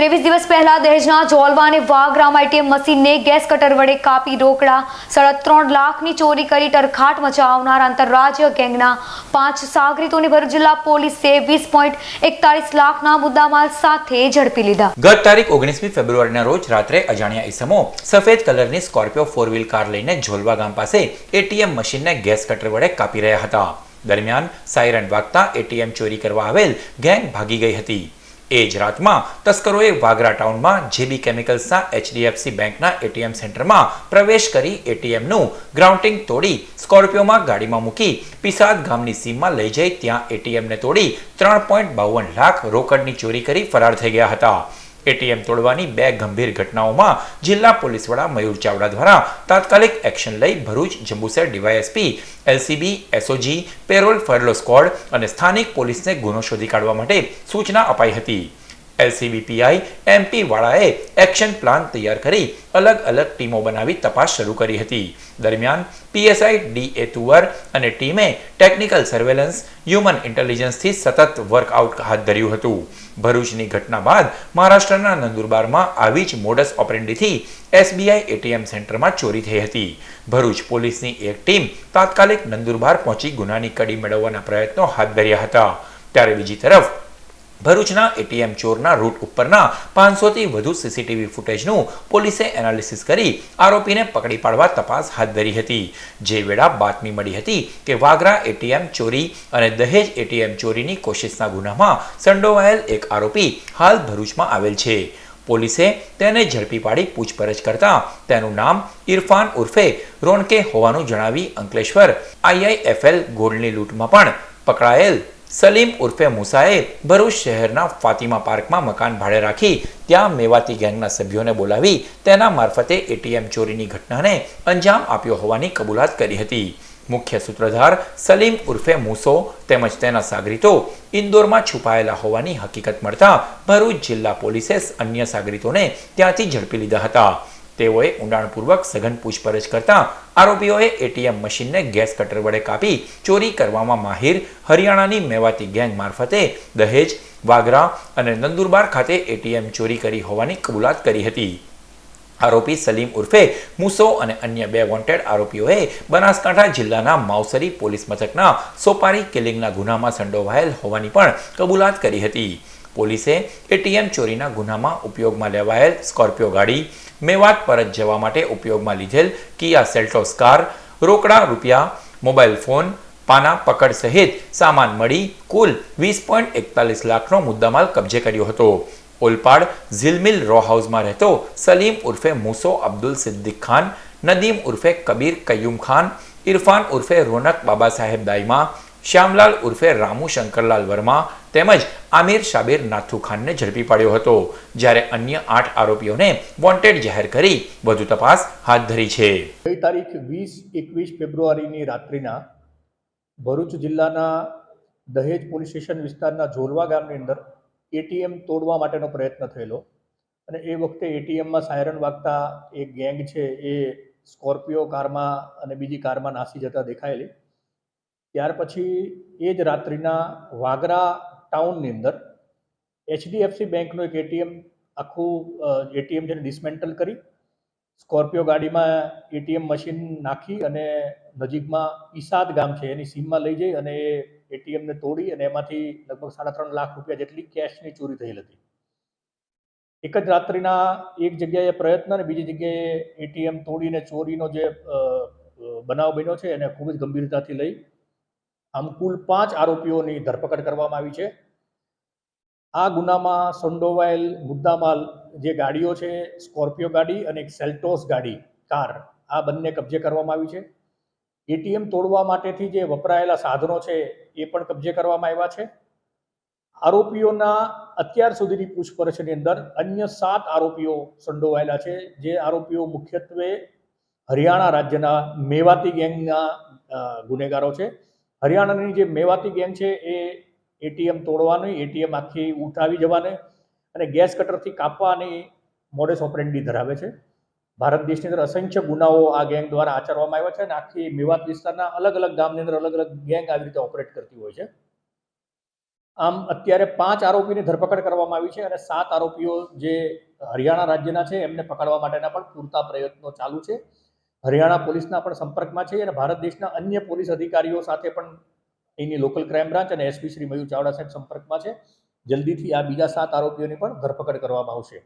ત્રેવીસ દિવસ પહેલા દહેજના જોલવા અને વાગરામ એટીએમ મશીનને ગેસ કટર વડે કાપી રોકડા. સાડા ત્રણ લાખની ચોરી કરી ટરખાટ મચાવનાર આંતરરાજ્ય ગેંગના પાંચ સાગરીતોને ભરૂચ જિલ્લા પોલીસે વીસ પોઈન્ટ એકતાલીસ લાખના મુદ્દામાલ સાથે ઝડપી લીધા. ગત તારીખ ઓગણીસમી ફેબ્રુઆરીના રોજ રાત્રે અજાણ્યા ઈસમો સફેદ કલરની સ્કોર્પિયો ફોર વ્હીલ કાર લઈને ઝોલવા ગામ પાસે એટીએમ મશીનને ગેસ કટર વડે કાપી રહ્યા હતા. દરમિયાન સાયરન વાગતા એટીએમ ચોરી કરવા આવેલ ગેંગ ભાગી ગઈ હતી. એ જ રાતમાં તસ્કરોએ વાગરા ટાઉનમાં જેબી કેમિકલ્સના એચડીએફસી બેંકના એટીએમ સેન્ટરમાં પ્રવેશ કરી એટીએમનું ગ્રાઉન્ટિંગ તોડી, સ્કોર્પિયોમાં ગાડીમાં મૂકી, પિસાદ ગામની સીમમાં લઈ જઈ ત્યાં એટીએમને તોડી ત્રણ પોઈન્ટ બાવન લાખ રોકડની ચોરી કરી ફરાર થઈ ગયા હતા. એટીએમ તોડવાની બે ગંભીર ઘટનાઓમાં જિલ્લા પોલીસ વડા મયુર ચાવડા દ્વારા તાત્કાલિક એક્શન લઈ Bharuch, Jambusar DYSP, LCB, SOG, parole furlough squad અને સ્થાનિક પોલીસને ગુનો શોધી કાઢવા માટે સૂચના અપાઈ હતી. એલસીબી એમપીવાળાએ એમપી વાળાએ એક્શન પ્લાન તૈયાર કરી અલગ અલગ ટીમો બનાવી તપાસ શરૂ કરી હતી. દરમિયાન પીએસઆઈ ડી એ તુવર અને ટીમે ટેકનિકલ સર્વેલન્સ, હ્યુમન ઇન્ટેલિજન્સથી સતત વર્કઆઉટ હાથ ધર્યું હતું. ભરૂચની ઘટના બાદ મહારાષ્ટ્રના નંદુરબારમાં આવી જ મોડસ ઓપરેન્ડીથી એસબીઆઈ એટીએમ સેન્ટરમાં ચોરી થઈ હતી. ભરૂચ પોલીસની એક ટીમ તાત્કાલિક નંદુરબાર પહોંચી ગુનાની કડી મેળવવાના પ્રયત્નો હાથ ધર્યા હતા. ત્યારે બીજી તરફ ભરૂચના એટીએમ ચોરના રૂટ ઉપરના પાંચસોથી વધુ સીસીટીવી ફૂટેજનું પોલીસે એનાલિસિસ કરી આરોપીને પકડી પાડવા તપાસ હાથ ધરી હતી. જે વેળા બાતમી મળી હતી કે વાગરા એટીએમ ચોરી અને દહેજ એટીએમ ચોરીની કોશિશના ગુનામાં સંડોવાયેલ એક આરોપી હાલ ભરૂચમાં આવેલ છે. પોલીસે તેને ઝડપી પાડી પૂછપરછ કરતા તેનું નામ ઇરફાન ઉર્ફે રોનકે હોવાનું જણાવી અંકલેશ્વર આઈઆઈએફએલ ગોલ્ડની લૂંટમાં પણ પકડાયેલ સલીમ ઉર્ફે મુસાએ ભરૂચ શહેરના ફાતિમા પાર્કમાં મકાન ભાડે રાખી ત્યાં મેવાતી ગેંગના સભ્યોને બોલાવી તેના મારફતે એટીએમ ચોરીની ઘટનાને અંજામ આપ્યો હોવાની કબૂલાત કરી હતી. મુખ્ય સૂત્રધાર સલીમ ઉર્ફે મૂસો તેમજ તેના સાગરીતો ઇન્દોરમાં છુપાયેલા હોવાની હકીકત મળતા ભરૂચ જિલ્લા પોલીસે અન્ય સાગરીતોને ત્યાંથી ઝડપી લીધા હતા. તેઓએ ઊંડાણપૂર્વક સઘન પૂછપરછ કરતા આરોપીઓએ એટીએમ મશીનને ગેસ કટર વડે કાપી ચોરી કરવામાં માહિર હરિયાણાની મેવાતી ગેંગ મારફતે દહેજ, વાગરા અને નંદુરબાર ખાતે એટીએમ ચોરી કરી હોવાની કબૂલાત કરી હતી. આરોપી સલીમ ઉર્ફે મુસો અને અન્ય બે વોન્ટેડ આરોપીઓએ બનાસકાંઠા જિલ્લાના માવસરી પોલીસ મથકના સોપારી કિલિંગના ગુનામાં સંડોવાયેલ હોવાની પણ કબૂલાત કરી હતી. પોલીસે એટીએમ ચોરીના ગુનામાં ઉપયોગમાં લેવાયેલ સ્કોર્પિયો ગાડી, મેવાત પરત જવા માટે ઉપયોગમાં લીધેલ કિયા સેલ્ટોસ કાર, રોકડા રૂપિયા, મોબાઈલ ફોન, પાના પકડ સહિત સામાન મળી કુલ વીસ પોઈન્ટ એકતાલીસ લાખનો મુદ્દામાલ કબજે કર્યો હતો. ઓલપાડ ઝિલમિલ રો હાઉસમાં રહેતો સલીમ ઉર્ફે મુસો અબ્દુલ સિદ્દીક ખાન, નદીમ ઉર્ફે કબીર કયુમ ખાન, ઇરફાન ઉર્ફે રોનક બાબા સાહેબ દાઈમા શ્યામલાલ ઉર્ફે રામુ શંકરલાલ વર્મા તેમજ આમિર શાબીર નાથુ ખાનને ઝડપી પાડ્યો હતો, જ્યારે અન્ય આઠ આરોપીઓને વોન્ટેડ જાહેર કરી વધુ તપાસ હાથ ધરી છે. ગઈ તારીખ વીસ એકવીસ ફેબ્રુઆરીની રાત્રિના ભરૂચ જિલ્લાના દહેજ પોલીસ સ્ટેશન વિસ્તારના ઝોલવા ગામની અંદર એટીએમ તોડવા માટેનો પ્રયત્ન થયેલો અને એ વખતે એટીએમમાં સાયરન વાગતા એક ગેંગ છે એ સ્કોર્પિયો કારમાં અને બીજી કારમાં નાસી જતા દેખાયેલી. ત્યાર પછી એ જ રાત્રિના વાગરા ટાઉનની અંદર એચડીએફસી બેંકનું એક એટીએમ આખું એટીએમ જેને ડિસમેન્ટલ કરી, સ્કોર્પિયો ગાડીમાં એટીએમ મશીન નાખી અને નજીકમાં ઈસાદ ગામ છે, એની સીમમાં લઈ જઈ અને એ એટીએમને તોડી અને એમાંથી લગભગ સાડા ત્રણ લાખ રૂપિયા જેટલી કેશની ચોરી થયેલ હતી. એક જ રાત્રિના એક જગ્યાએ પ્રયત્ન અને બીજી જગ્યાએ એટીએમ તોડીને ચોરીનો જે બનાવ બન્યો છે એને ખૂબ જ ગંભીરતાથી લઈ આમ કુલ પાંચ આરોપીઓની ધરપકડ કરવામાં આવી છે. આ ગુનામાં સંડોવાયેલ મુદ્દામાલ જે ગાડીઓ છે, સ્કોર્પિયો ગાડી અને એક સેલ્ટોસ ગાડી, કાર, આ બંને કબજે કરવામાં આવી છે. એટીએમ તોડવા માટેથી જે વપરાયેલા સાધનો છે, એ પણ કબજે કરવામાં આવ્યા છે. આરોપીઓના અત્યાર સુધીની પૂછપરછની અંદર અન્ય સાત આરોપીઓ સંડોવાયેલા છે, જે આરોપીઓ મુખ્યત્વે હરિયાણા રાજ્યના મેવાતી ગેંગના ગુનેગારો છે. હરિયાણાની જે મેવાતી ગેંગ છે એ એટીએમ તોડવાની એટીએમ આખી ઉઠાવી જવાની અને ગેસ કટરથી કાપવાની મોડેસ ઓપરેન્ડી ધરાવે છે. ભારત દેશની અંદર અસંખ્ય ગુનાઓ આ ગેંગ દ્વારા આચરવામાં આવ્યા છે અને આખી મેવાત વિસ્તારના અલગ અલગ ગામની અંદર અલગ અલગ ગેંગ આવી રીતે ઓપરેટ કરતી હોય છે. આમ અત્યારે પાંચ આરોપીની ધરપકડ કરવામાં આવી છે અને સાત આરોપીઓ જે હરિયાણા રાજ્યના છે એમને પકડવા માટેના પણ પૂરતા પ્રયત્નો ચાલુ છે. હરિયાણા પોલીસના પણ સંપર્કમાં છે અને ભારત દેશના અન્ય પોલીસ અધિકારીઓ સાથે પણ એની લોકલ ક્રાઇમ બ્રાન્ચ અને એસપી શ્રી મયુર ચાવડા સાહેબ સંપર્કમાં છે. જલ્દીથી આ બીજા સાત આરોપીઓની પણ ધરપકડ કરવામાં આવશે.